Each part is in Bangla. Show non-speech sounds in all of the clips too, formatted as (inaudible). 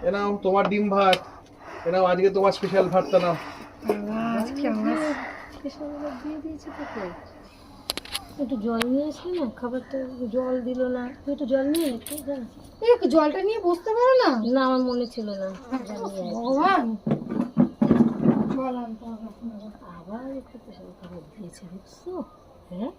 এ নাও তোমার ডিম ভাত। এ নাও আজকে তোমার স্পেশাল ভাতটা নাও। আজকে আমার স্পেশাল দিয়ে দিয়েছে তোকে। একটু জল নিয়ে আসলি না? খাবারটা জল দিল না। তুই একটু জল নিয়ে একটু একটু জলটা নিয়ে বসতে পারো না? না আমার মনে ছিল না। ভগবান জল আনতে হবে আবার একটু স্পেশাল খাবার দিয়েছে দেখছ হ্যাঁ?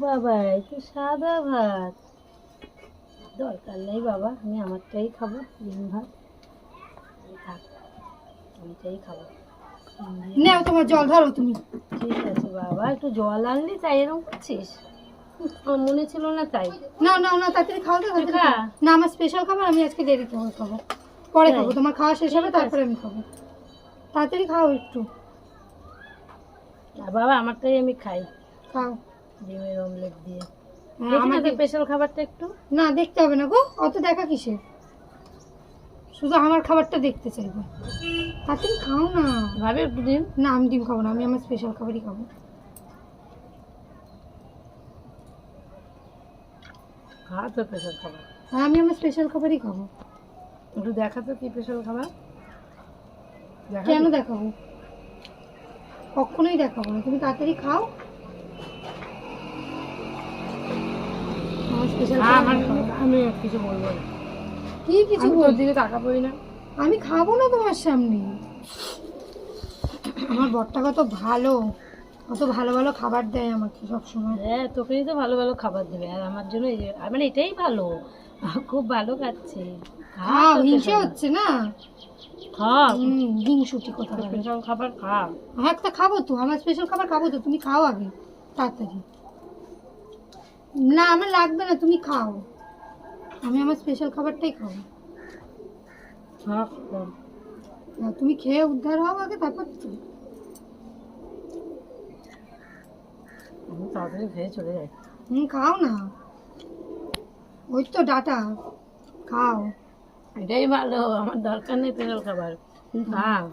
বাবা একটু সাদা ভাত। দরকার নেই বাবা আমি আমারটাই খাব ডিম ভাত। থাক আমিটাই খাব। নাও তোমার জল ধরো তুমি। ঠিক আছে বাবা একটু জল আনলি তাই এরকম করছিস? আমার মনে ছিল না তাই। না না না তাড়াতাড়ি খাও তো না আমার স্পেশাল খাবার আমি আজকে দেরি করে খাব। পরে খাব তোমার খাওয়া শেষ হবে তারপরে আমি খাব। তাড়াতাড়ি খাও একটু। বাবা আমারটাই আমি খাই। খাও। ডিমের অমলেট দিয়ে। হ্যাঁ, আমাকে স্পেশাল খাবারটা একটু? না দেখতে হবে না গো। অত দেখা কিসের? শুধু আমার খাবারটা দেখতে চাইব। তাড়াতাড়ি খাও না। ভাবে একটু দিন না আমি ডিম খাব না আমি আমার স্পেশাল খাবারই খাব। খা তো স্পেশাল খাবার। হ্যাঁ আমি আমার স্পেশাল খাবারই খাব। একটু দেখা তো কি স্পেশাল খাবার। কেন দেখাবো? কখনোই দেখাবো না। তুমি তাড়াতাড়ি খাও আমার স্পেশাল খা, আমার আমি আর কিছু বলব না। কি কিছু আমি বল দিকে তাকাবোই না। আমি খাব না তোমার সামনে। আমার বরটা কত ভালো। কত ভালো ভালো খাবার দেয় আমাকে সব সময় হ্যাঁ তোকেই তো ভালো ভালো খাবার দেবে। আর আমার জন্য এই মানে এটাই ভালো। (laughs) খুব ভালো খাচ্ছে। খা হিংসে হচ্ছে না? খা। হুম হিংসুটি কথা বলে। স্পেশাল খাবার খা। হ্যাঁ একটা খাব তো। আমার স্পেশাল খাবার খাব তো। তুমি খাও আগে। তাড়াতাড়ি। না আমার লাগবে না তুমি খাও। আমি আমার স্পেশাল খাবারটাই খাব। খা খা। না, তুমি খেয়ে উদ্ধার হও আগে তারপর। আমি তাড়াতাড়ি খেয়ে চলে যাই। হুম খাও না। ওই তো ডাটা খাও। এটাই ভালো আমার দরকার নেই খাবার। তুই খা।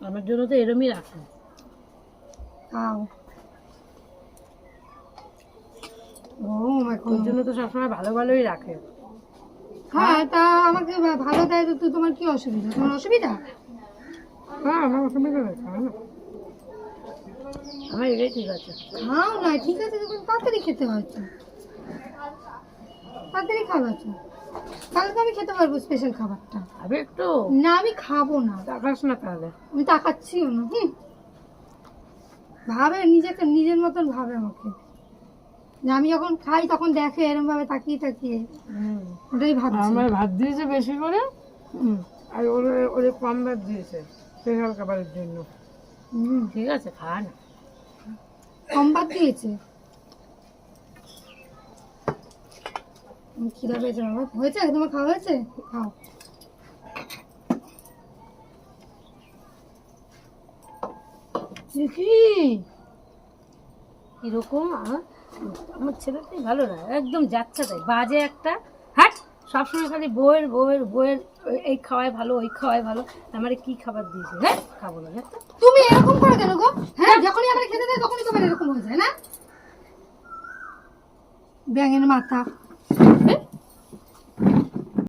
আমার জন্য তো এরমই রাখে। খাও। জন্য তো সবসময় ভালো ভালোই রাখে। হ্যাঁ তা আমাকে ভালো দেয় তো তো তোমার কি অসুবিধা? তোমার অসুবিধা? হ্যাঁ আমার অসুবিধা নেই খা না। আমার এটাই ঠিক আছে। খাও না ঠিক আছে তাড়াতাড়ি খেতে হয় তো। তাড়াতাড়ি খাবার তো। কালকে আমি খেতে পারব স্পেশাল খাবারটা। আমি একটু? না আমি খাব না। তাকাস না তাহলে। আমি তাকাচ্ছিও না হুম? ভাবে নিজেকে নিজের মতন ভাবে আমাকে। যে আমি যখন খাই তখন দেখে এরকম ভাবে তাকিয়ে। তাকিয়ে ওটাই ভাবছি। আমার ভাত দিয়েছে বেশি করে। আর ওর ওরে কম ভাত দিয়েছে স্পেশাল খাবারের জন্য। হুম, ঠিক আছে খা না। কম ভাত দিয়েছে? খিদা পেয়েছে বাবা। হয়েছে? তোমার খাওয়া হয়েছে? খাও। দেখি এরকম আমার আমার ছেলেটাই ভালো না একদম যাচ্ছে তাই বাজে একটা হ্যাট সবসময় খালি বইয়ের বইয়ের বইয়ের ওই- এই খাওয়াই ভালো ওই খাওয়াই ভালো আমার কি খাবার দিয়েছে হ্যাঁ? খাব না তুমি এরকম করে কেন গো? হ্যাঁ যখনই আমার খেতে দেয় তখনই তোমার এরকম হয়ে যায় না? ব্যাঙের মাথা।